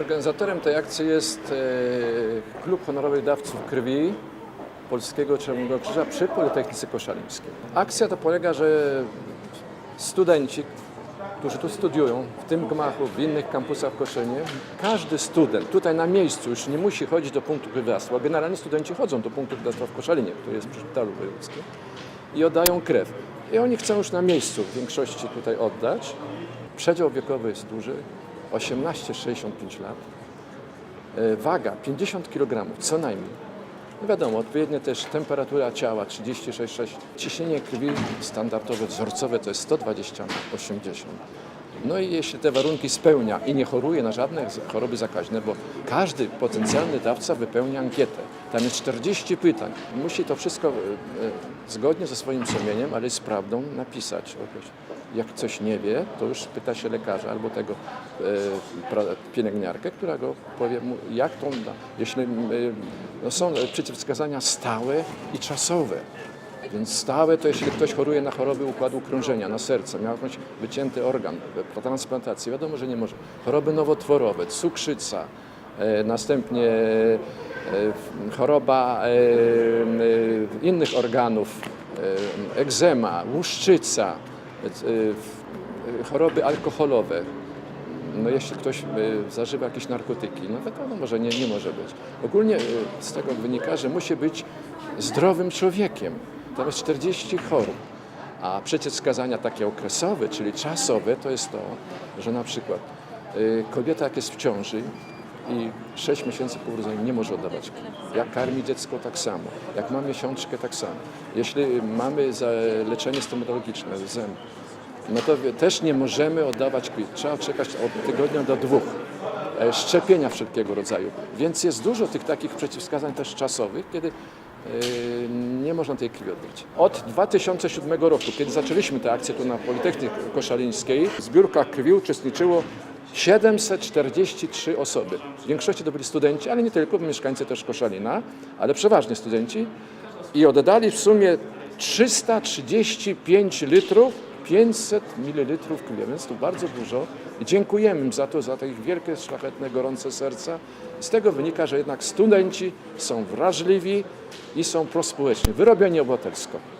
Organizatorem tej akcji jest e, Klub Honorowych Dawców Krwi Polskiego Czerwonego Krzyża przy Politechnice Koszalińskiej. Akcja to polega, że studenci, którzy tu studiują, w tym gmachu, w innych kampusach w Koszynie, każdy student tutaj na miejscu już nie musi chodzić do punktu krwiodawstwa. Generalnie studenci chodzą do punktu krwiodawstwa w Koszalinie, który jest przy szpitalu wojewódzkim i oddają krew. I oni chcą już na miejscu w większości tutaj oddać. Przedział wiekowy jest duży, 18-65 lat. E, Waga 50 kg co najmniej. No wiadomo, odpowiednia też temperatura ciała 36,6. Ciśnienie krwi standardowe, wzorcowe to jest 120 na 80. No i jeśli te warunki spełnia i nie choruje na żadne choroby zakaźne, bo każdy potencjalny dawca wypełnia ankietę. Tam jest 40 pytań. Musi to wszystko e, e, zgodnie ze swoim sumieniem, ale z prawdą napisać. Jak coś nie wie, to już pyta się lekarza albo tego e, pielęgniarkę, która go powie mu, jak to. Jeśli no są przeciwwskazania stałe i czasowe. Więc stałe to jeśli ktoś choruje na choroby układu krążenia, na serce, miał jakąś wycięty organ, po transplantacji, wiadomo, że nie może. Choroby nowotworowe, cukrzyca, e, następnie e, choroba e, innych organów, egzema, łuszczyca, choroby alkoholowe. No jeśli ktoś zażywa jakieś narkotyki, no wiadomo, może nie, nie może być. Ogólnie z tego wynika, że musi być zdrowym człowiekiem. Tam jest 40 chorób. A przeciwwskazania takie okresowe, czyli czasowe, to jest to, że na przykład y, kobieta jak jest w ciąży i 6 miesięcy po urodzeniu nie może oddawać krwi. Jak karmi dziecko tak samo. Jak ma miesiączkę tak samo. Jeśli mamy leczenie stomatologiczne zęb, no to też nie możemy oddawać krwi. Trzeba czekać od tygodnia do dwóch. E, Szczepienia wszelkiego rodzaju. Więc jest dużo tych takich przeciwwskazań też czasowych, kiedy nie można tej krwi oddać. Od 2007 roku, kiedy zaczęliśmy tę akcję tu na Politechnice Koszalińskiej, w zbiórkach krwi uczestniczyło 743 osoby. W większości to byli studenci, ale nie tylko, mieszkańcy też Koszalina, ale przeważnie studenci. I oddali w sumie 335 litrów 500 ml krwi, więc to bardzo dużo. Dziękujemy im za to, za te ich wielkie, szlachetne, gorące serca. Z tego wynika, że jednak studenci są wrażliwi i są prospołeczni, wyrobieni obywatelsko.